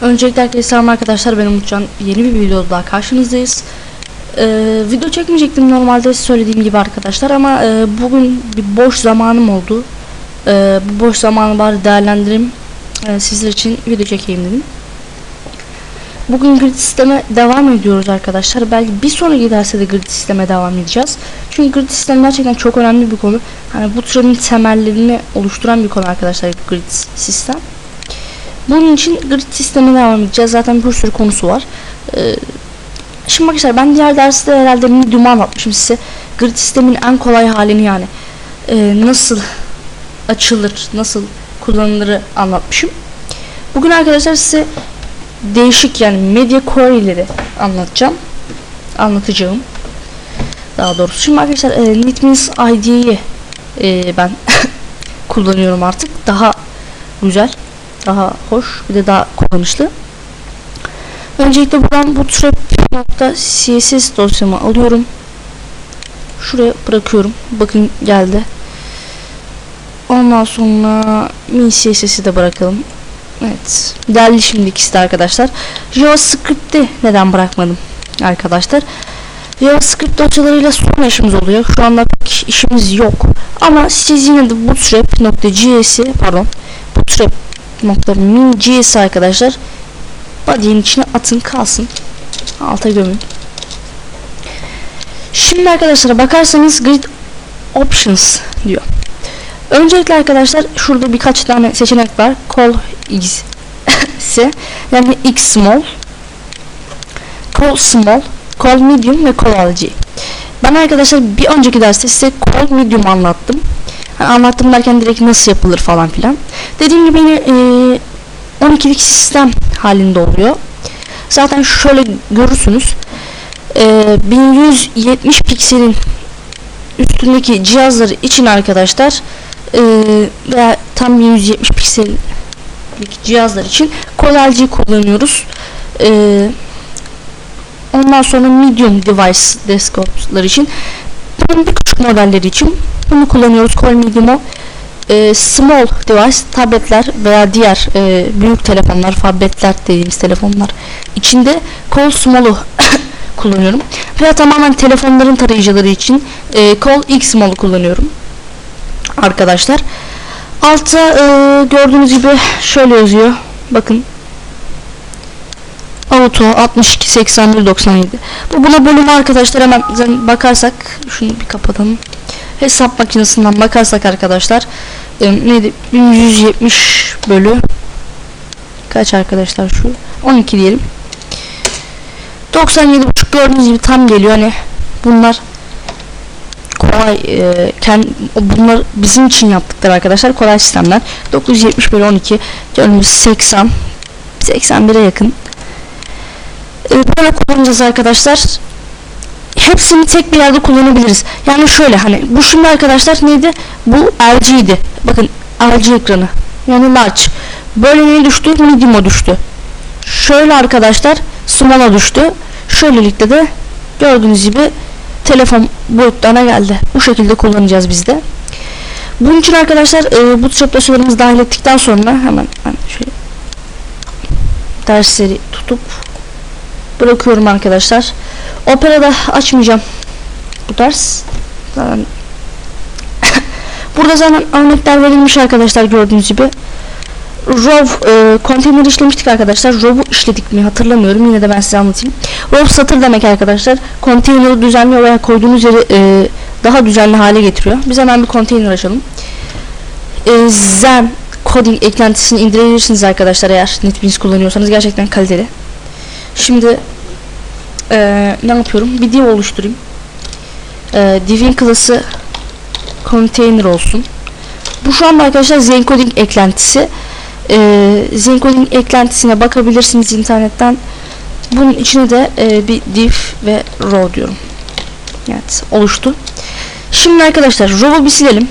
Öncelikle herkese selam arkadaşlar ben Umutcan yeni bir videoda karşınızdayız. Ee, Video çekmeyecektim normalde söylediğim gibi arkadaşlar ama e, bugün bir boş zamanım oldu. Ee, Bu boş zamanı bari değerlendireyim ee, sizler için video çekeyim dedim. Bugün grid sisteme devam ediyoruz arkadaşlar. Belki bir sonraki derste de grid sisteme devam edeceğiz. Çünkü grid sistem gerçekten çok önemli bir konu. Hani bu türün temellerini oluşturan bir konu arkadaşlar grid sistem bunun için grid sistemine devam edeceğiz. Zaten bir sürü konusu var. Ee, şimdi arkadaşlar ben diğer derste herhalde medium'u anlatmışım size. Grid sistemin en kolay halini yani. Ee, nasıl açılır, nasıl kullanılırı anlatmışım. Bugün arkadaşlar size değişik yani medya query'leri anlatacağım. Anlatacağım. Daha doğrusu. Şimdi arkadaşlar e, NetBeans ID'yi e, ben kullanıyorum artık. Daha güzel daha hoş bir de daha kullanışlı. Öncelikle buradan bootstrap.css dosyamı alıyorum. Şuraya bırakıyorum. Bakın geldi. Ondan sonra min CSS'i de bırakalım. Evet. Geldi şimdi ikisi de arkadaşlar. JavaScript'i neden bırakmadım arkadaşlar? JavaScript dosyalarıyla sonra işimiz oluyor. Şu anda pek işimiz yok. Ama siz yine de bootstrap.js'i pardon bootstrap .min.js arkadaşlar. Body'nin içine atın kalsın. Alta gömün. Şimdi arkadaşlar bakarsanız grid options diyor. Öncelikle arkadaşlar şurada birkaç tane seçenek var. Call x ise yani x small call small call medium ve call alg ben arkadaşlar bir önceki derste size call medium anlattım. Yani anlattım derken direkt nasıl yapılır falan filan. Dediğim gibi yine e, 12'lik sistem halinde oluyor. Zaten şöyle görürsünüz. E, 1170 pikselin üstündeki cihazları için arkadaşlar e, veya tam 1170 piksellik cihazlar için Colal kullanıyoruz. E, ondan sonra medium device desktoplar için bunun bir küçük modelleri için bunu kullanıyoruz. Core Medium'u e, small device tabletler veya diğer e, büyük telefonlar, tabletler dediğimiz telefonlar içinde Call Small'u kullanıyorum. Veya tamamen telefonların tarayıcıları için e, Call X Small'u kullanıyorum. Arkadaşlar. Altta e, gördüğünüz gibi şöyle yazıyor. Bakın Auto 62 81 97. Bu buna bölüm arkadaşlar hemen bakarsak şunu bir kapatalım hesap makinesinden bakarsak arkadaşlar e, neydi? 1170 bölü kaç arkadaşlar şu? 12 diyelim. 97.5 gördüğünüz gibi tam geliyor. Hani bunlar kolay e, kendi, bunlar bizim için yaptıkları arkadaşlar kolay sistemler. 970 bölü 12 gördüğünüz 80 81'e yakın. E, böyle kullanacağız arkadaşlar hepsini tek bir yerde kullanabiliriz. Yani şöyle hani bu şimdi arkadaşlar neydi? Bu LG'ydi. Bakın LG ekranı. Yani large. Böyle ne düştü? Medium'a düştü. Şöyle arkadaşlar small'a düştü. Şöylelikle de gördüğünüz gibi telefon boyutlarına geldi. Bu şekilde kullanacağız biz de. Bunun için arkadaşlar e, bootstrap dosyalarımızı dahil ettikten sonra hemen ben şöyle dersleri tutup bırakıyorum arkadaşlar. Opera'da açmayacağım bu ders. Zaten Burada zaten örnekler verilmiş arkadaşlar gördüğünüz gibi. Row e, konteyner işlemiştik arkadaşlar. Row'u işledik mi hatırlamıyorum. Yine de ben size anlatayım. Row satır demek arkadaşlar. Konteyneri düzenli veya koyduğunuz yeri e, daha düzenli hale getiriyor. Biz hemen bir konteyner açalım. E, Zen coding eklentisini indirebilirsiniz arkadaşlar eğer NetBeans kullanıyorsanız gerçekten kaliteli. Şimdi e, ne yapıyorum? Bir div oluşturayım. E, divin klası container olsun. Bu şu anda arkadaşlar Zencoding eklentisi. E, Zencoding eklentisine bakabilirsiniz internetten. Bunun içine de e, bir div ve row diyorum. Evet oluştu. Şimdi arkadaşlar row'u bir silelim.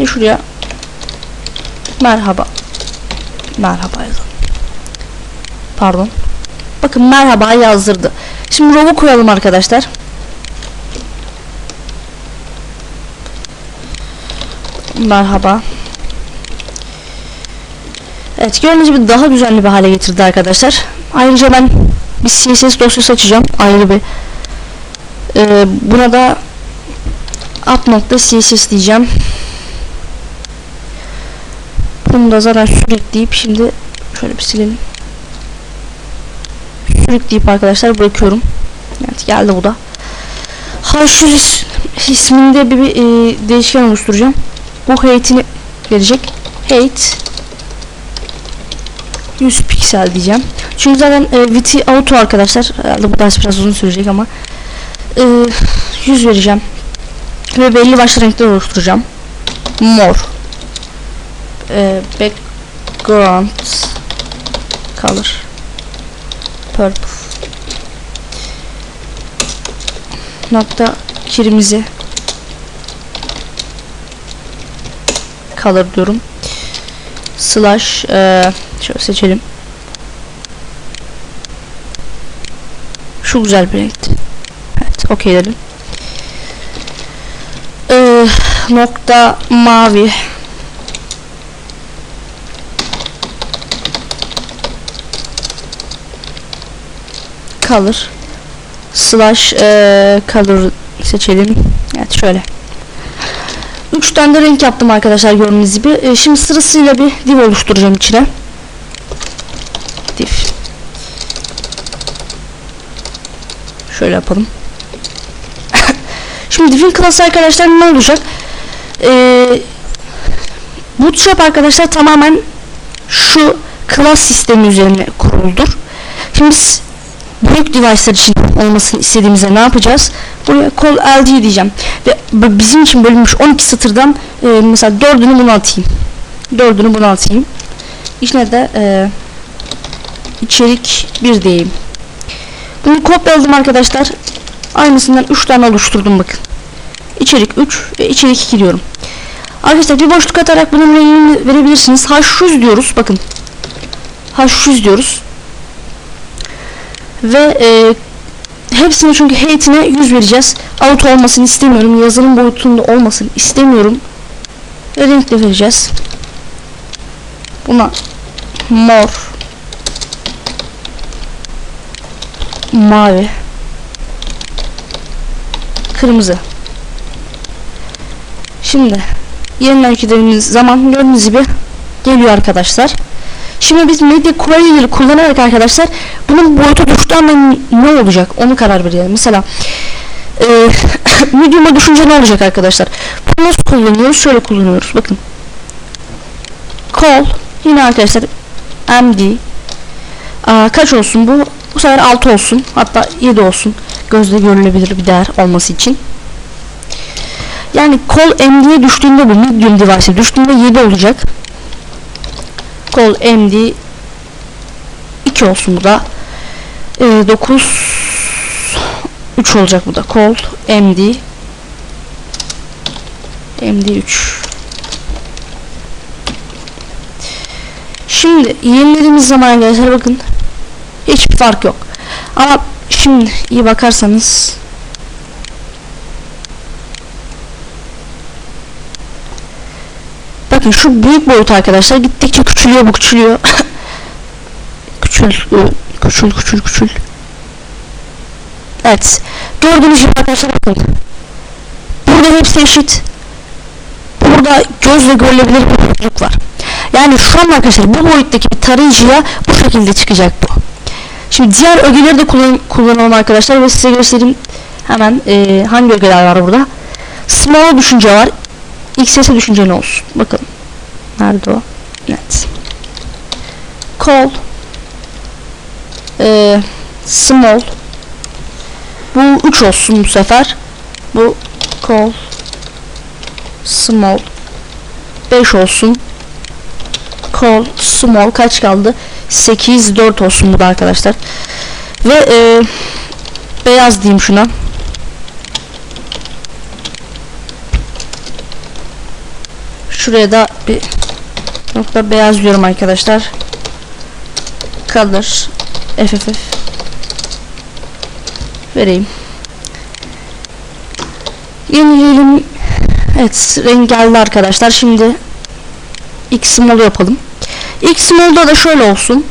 Ve şuraya merhaba merhaba yazalım. Pardon. Bakın merhaba yazdırdı. Şimdi row'u koyalım arkadaşlar. Merhaba. Evet gördüğünüz gibi daha düzenli bir hale getirdi arkadaşlar. Ayrıca ben bir CSS dosyası açacağım ayrı bir. Ee, buna da app.css diyeceğim. Bunu da zaten sürükleyip şimdi şöyle bir silelim. Sürükleyip arkadaşlar bırakıyorum. Evet geldi bu da. H100 is- isminde bir, bir e, değişken oluşturacağım. Bu hate'ini verecek. Hate 100 piksel diyeceğim. Çünkü zaten e, Viti Auto arkadaşlar. Herhalde bu ders biraz uzun sürecek ama e, 100 vereceğim. Ve belli başlı renkler oluşturacağım. Mor. E, background color. Purple. Nokta kirimizi color diyorum. Slash e, şöyle seçelim. Şu güzel bir renkti. Evet, okey dedim. Ee, nokta mavi. Color. Slash e, color seçelim. Evet şöyle. Üç tane de renk yaptım arkadaşlar gördüğünüz gibi. E, şimdi sırasıyla bir div oluşturacağım içine. Div. Şöyle yapalım. Şimdi divin klası arkadaşlar ne olacak? Ee, Bootstrap arkadaşlar tamamen şu klas sistemi üzerine kuruludur. Şimdi büyük device'lar için olmasını istediğimizde ne yapacağız? Buraya call ld diyeceğim. Ve bizim için bölünmüş 12 satırdan e, mesela 4'ünü buna atayım. 4'ünü buna atayım. İçine de e, içerik 1 diyeyim. Bunu kopyaladım arkadaşlar. Aynısından 3 tane oluşturdum bakın. İçerik 3 ve içerik 2 diyorum. Arkadaşlar bir boşluk atarak bunun rengini verebilirsiniz. H100 diyoruz bakın. H100 diyoruz. Ve e, hepsine çünkü hate'ine 100 vereceğiz. Auto olmasını istemiyorum. Yazılım boyutunda olmasını istemiyorum. Ve renkle vereceğiz. Buna mor mavi kırmızı şimdi yeniden yüklediğimiz zaman gördüğünüz gibi geliyor arkadaşlar şimdi biz media query'leri kullanarak arkadaşlar bunun boyutu düştüğü anda ne olacak? Onu karar verelim. Mesela e, medium'a düşünce ne olacak arkadaşlar? Bunu nasıl kullanıyoruz? Şöyle kullanıyoruz. Bakın. Call. Yine arkadaşlar md Aa, kaç olsun bu? Bu sefer 6 olsun. Hatta 7 olsun. Gözle görülebilir bir değer olması için. Yani kol MD'ye düştüğünde bu medium device'e düştüğünde 7 olacak. Kol MD 2 olsun bu da. Ee, 9 3 olacak bu da. Kol MD MD 3 Şimdi yenilediğimiz zaman arkadaşlar bakın hiçbir fark yok. Ama şimdi iyi bakarsanız Bakın şu büyük boyut arkadaşlar gittikçe küçülüyor bu küçülüyor. küçül, küçül, küçül, küçül. Evet. Gördüğünüz gibi arkadaşlar bakın. Burada hepsi eşit. Burada gözle görülebilir bir farklılık var. Yani şu an arkadaşlar bu boyuttaki bir tarayıcıya bu şekilde çıkacak bu. Şimdi diğer ögeleri de kullan kullanalım arkadaşlar ve size göstereyim hemen e, hangi ögeler var burada. Small düşünce var. XS'e düşünce ne olsun? Bakalım. Nerede o? Evet. Call e, Small Bu 3 olsun bu sefer. Bu Call Small 5 olsun. Call Small kaç kaldı? 8 4 olsun bu da arkadaşlar. Ve e, beyaz diyeyim şuna. Şuraya da bir nokta beyaz diyorum arkadaşlar. Color FFF vereyim. Yenileyelim. Evet renk geldi arkadaşlar. Şimdi X small yapalım. X small'da da şöyle olsun.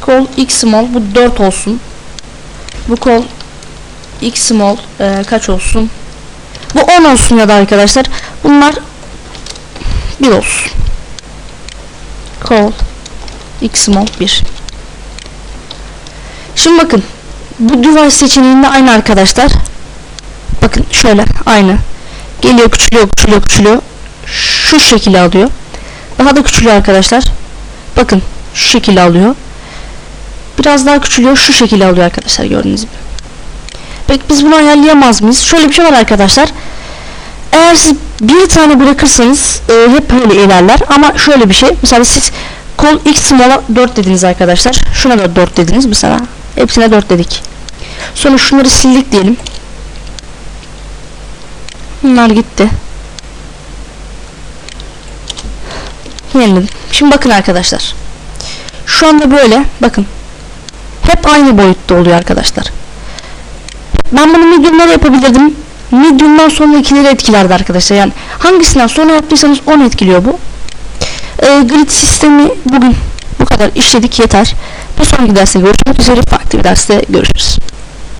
Kol X small bu 4 olsun. Bu kol X small e, kaç olsun? Bu 10 olsun ya da arkadaşlar. Bunlar 1 olsun. Kol X small 1. Şimdi bakın. Bu device seçeneğinde aynı arkadaşlar. Bakın şöyle aynı. Geliyor küçülüyor küçülüyor küçülüyor. Şu şekilde alıyor. Daha da küçülüyor arkadaşlar. Bakın şu şekilde alıyor. Biraz daha küçülüyor şu şekilde alıyor arkadaşlar gördüğünüz gibi. Peki biz bunu ayarlayamaz mıyız? Şöyle bir şey var arkadaşlar. Eğer siz bir tane bırakırsanız e, hep böyle ilerler ama şöyle bir şey. Mesela siz kol x small'a 4 dediniz arkadaşlar. Şuna da 4 dediniz mesela. Hepsine 4 dedik. Sonra şunları sildik diyelim. Bunlar gitti. Yeniledim. Şimdi bakın arkadaşlar. Şu anda böyle bakın. Hep aynı boyutta oluyor arkadaşlar. Ben bunu medium'lara yapabilirdim. Medium'dan sonra ikileri etkilerdi arkadaşlar. Yani hangisinden sonra yaptıysanız onu etkiliyor bu. Ee, grid sistemi bugün bu kadar işledik yeter. Bir sonraki derste görüşmek üzere. Farklı bir derste görüşürüz.